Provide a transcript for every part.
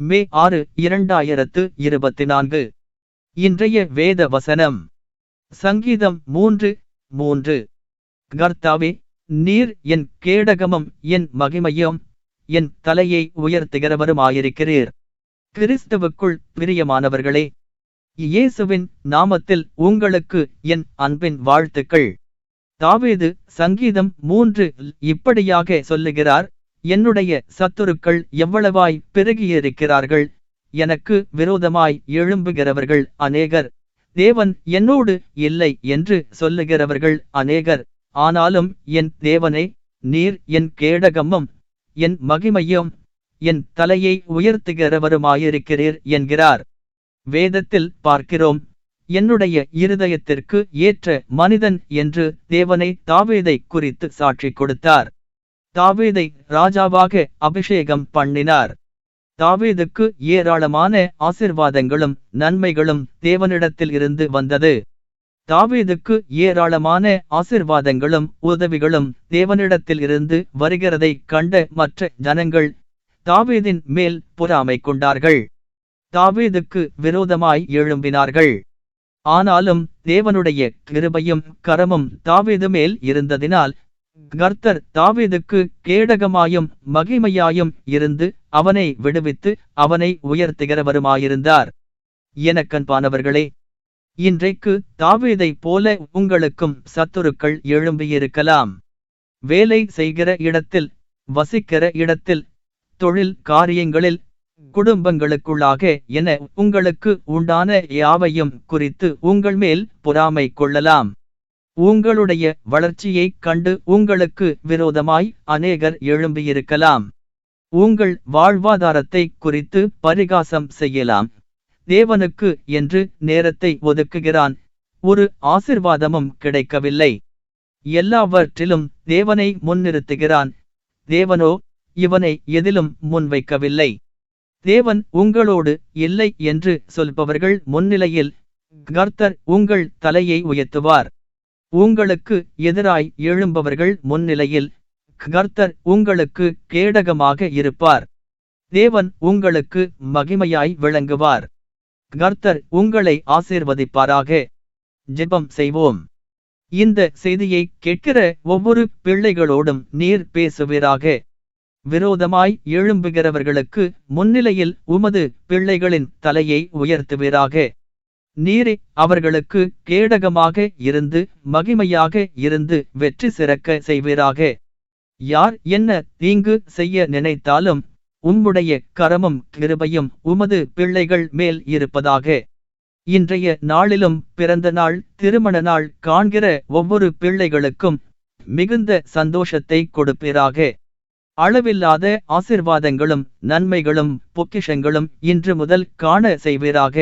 மே ஆறு இரண்டாயிரத்து இருபத்தி நான்கு இன்றைய வேத வசனம். சங்கீதம் மூன்று மூன்று. கர்த்தாவே நீர் என் கேடகமும் என் மகிமையும் என் தலையை உயர்த்துகிறவருமாயிருக்கிறீர். கிறிஸ்துவுக்குள் பிரியமானவர்களே இயேசுவின் நாமத்தில் உங்களுக்கு என் அன்பின் வாழ்த்துக்கள். தாவேது சங்கீதம் மூன்று இப்படியாக சொல்லுகிறார் என்னுடைய சத்துருக்கள் எவ்வளவாய் பெருகியிருக்கிறார்கள்? எனக்கு விரோதமாய் எழும்புகிறவர்கள் அநேகர். தேவன் என்னோடு இல்லை என்று சொல்லுகிறவர்கள் அநேகர். ஆனாலும் என் தேவனே நீர் என் கேடகமும் என் மகிமையும் என் தலையை உயர்த்துகிறவருமாயிருக்கிறீர் என்கிறார். வேதத்தில் பார்க்கிறோம் என்னுடைய இருதயத்திற்கு ஏற்ற மனிதன் என்று தேவனை தாவேதை குறித்து சாட்சி கொடுத்தார். தாவீதை ராஜாவாக அபிஷேகம் பண்ணினார். தாவீதுக்கு ஏராளமான ஆசிர்வாதங்களும் நன்மைகளும் தேவனிடத்தில் இருந்து வந்தது. தாவீதுக்கு ஏராளமான ஆசிர்வாதங்களும் உதவிகளும் தேவனிடத்தில் இருந்து வருகிறதை கண்ட மற்ற ஜனங்கள் தாவீதின் மேல் பொறாமை கொண்டார்கள். தாவீதுக்கு விரோதமாய் எழும்பினார்கள். ஆனாலும் தேவனுடைய கிருபையும் கரமும் தாவீது மேல் இருந்ததினால் கர்த்தர் தாவீதுக்கு கேடகமாயும் மகிமையாயும் இருந்து அவனை விடுவித்து அவனை உயர்த்துகிறவருமாயிருந்தார். எனக்கன்பானவர்களே இன்றைக்கு தாவீதைப் போல உங்களுக்கும் சத்துருக்கள் எழும்பியிருக்கலாம். வேலை செய்கிற இடத்தில் வசிக்கிற இடத்தில் தொழில் காரியங்களில் குடும்பங்களுக்குள்ளாக என உங்களுக்கு உண்டான யாவையும் குறித்து உங்கள் மேல் பொறாமை கொள்ளலாம். உங்களுடைய வளர்ச்சியைக் கண்டு உங்களுக்கு விரோதமாய் அநேகர் எழும்பியிருக்கலாம். உங்கள் வாழ்வாதாரத்தை குறித்து பரிகாசம் செய்யலாம். தேவனுக்கு என்று நேரத்தை ஒதுக்குகிறான். ஒரு ஆசிர்வாதமும் கிடைக்கவில்லை. எல்லாவற்றிலும் தேவனை முன்னிறுத்துகிறான். தேவனோ இவனை எதிலும் முன்வைக்கவில்லை. தேவன் உங்களோடு இல்லை என்று சொல்பவர்கள் முன்னிலையில் கர்த்தர் உங்கள் தலையை உயர்த்துவார். உங்களுக்கு எதிராய் எழும்பவர்கள் முன்னிலையில் கர்த்தர் உங்களுக்கு கேடகமாக இருப்பார். தேவன் உங்களுக்கு மகிமையாய் விளங்குவார். கர்த்தர் உங்களை ஆசீர்வதிப்பாராக. ஜெபம் செய்வோம். இந்த செய்தியை கேட்கிற ஒவ்வொரு பிள்ளைகளோடும் நீர் பேசுவீராக. விரோதமாய் எழும்புகிறவர்களுக்கு முன்னிலையில் உமது பிள்ளைகளின் தலையை உயர்த்துவீராக. நீரே அவர்களுக்கு கேடகமாக இருந்து மகிமையாக இருந்து வெற்றி சிறக்க செய்வீராக. யார் என்ன தீங்கு செய்ய நினைத்தாலும் உம்முடைய கரமும் கிருபையும் உமது பிள்ளைகள் மேல் இருப்பதாக. இன்றைய நாளிலும் பிறந்த நாள் திருமண நாள் காண்கிற ஒவ்வொரு பிள்ளைகளுக்கும் மிகுந்த சந்தோஷத்தை கொடுப்பீராக. அளவில்லாத ஆசிர்வாதங்களும் நன்மைகளும் பொக்கிஷங்களும் இன்று முதல் காண செய்வீராக.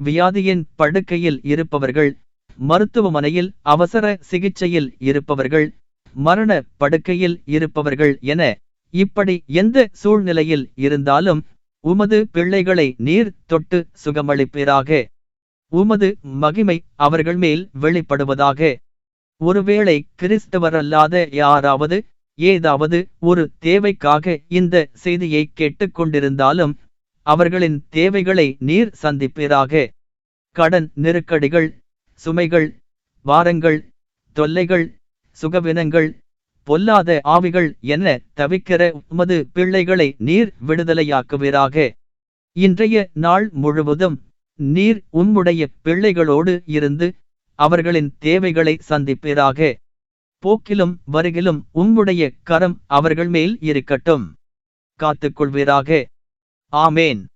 வியாதியின் படுக்கையில் இருப்பவர்கள் மருத்துவமனையில் அவசர சிகிச்சையில் இருப்பவர்கள் மரண படுக்கையில் இருப்பவர்கள் என இப்படி எந்த சூழ்நிலையில் இருந்தாலும் உமது பிள்ளைகளை நீர் தொட்டு சுகமளிப்பீராக. உமது மகிமை அவர்கள் மேல் வெளிப்படுவதாக. ஒருவேளை கிறிஸ்தவரல்லாத யாராவது ஏதாவது ஒரு தேவைக்காக இந்த செய்தியை கேட்டுக்கொண்டிருந்தாலும் அவர்களின் தேவைகளை நீர் சந்திப்பீராக. கடன் நெருக்கடிகள் சுமைகள் வாரங்கள் தொல்லைகள் சுகவினங்கள் பொல்லாத ஆவிகள் என தவிக்கிற உமது பிள்ளைகளை நீர் விடுதலையாக்குவீராக. இன்றைய நாள் முழுவதும் நீர் உம்முடைய பிள்ளைகளோடு இருந்து அவர்களின் தேவைகளை சந்திப்பீராக. போக்கிலும் வருகிலும் உம்முடைய கரம் அவர்கள் மேல் இருக்கட்டும். காத்துக்கொள்வீராக. Amen.